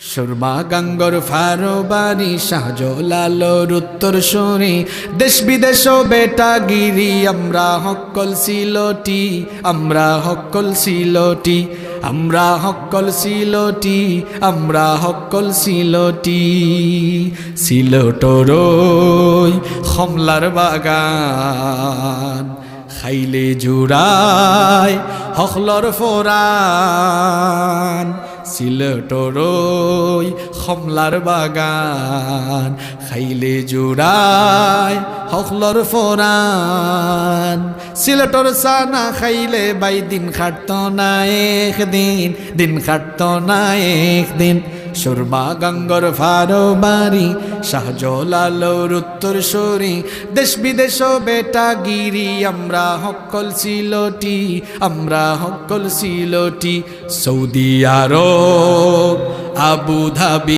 সুরমা গাঙ্গর ফারোবারি শাহজলালোর উত্তর শুনি। দেশ বিদেশ বেটা গিরি আমরা হকল সিলটি, আমরা হকল সিলটি, আমরা হকল সিলটি, আমরা হকল সিলটি। সিলটরই খমলার বাগান, খাইলে জুড়ায় হকলর ফোরান। সিলটরই খমলার বাগান, খাইলে জুড়ায় হকলর ফোরান। সিলটর সানা খাইলে বাই দিন খাটত না একদিন, দিন খাটত না একদিন। সুরমা গঙ্গর ফারো বাড়ি শাহজলালোর উত্তর সরি। দেশ বিদেশ বেটা গিরি, আমরা হকল সিলটি, আমরা হকল Sylheti. Saudi Arab Abu Dhabi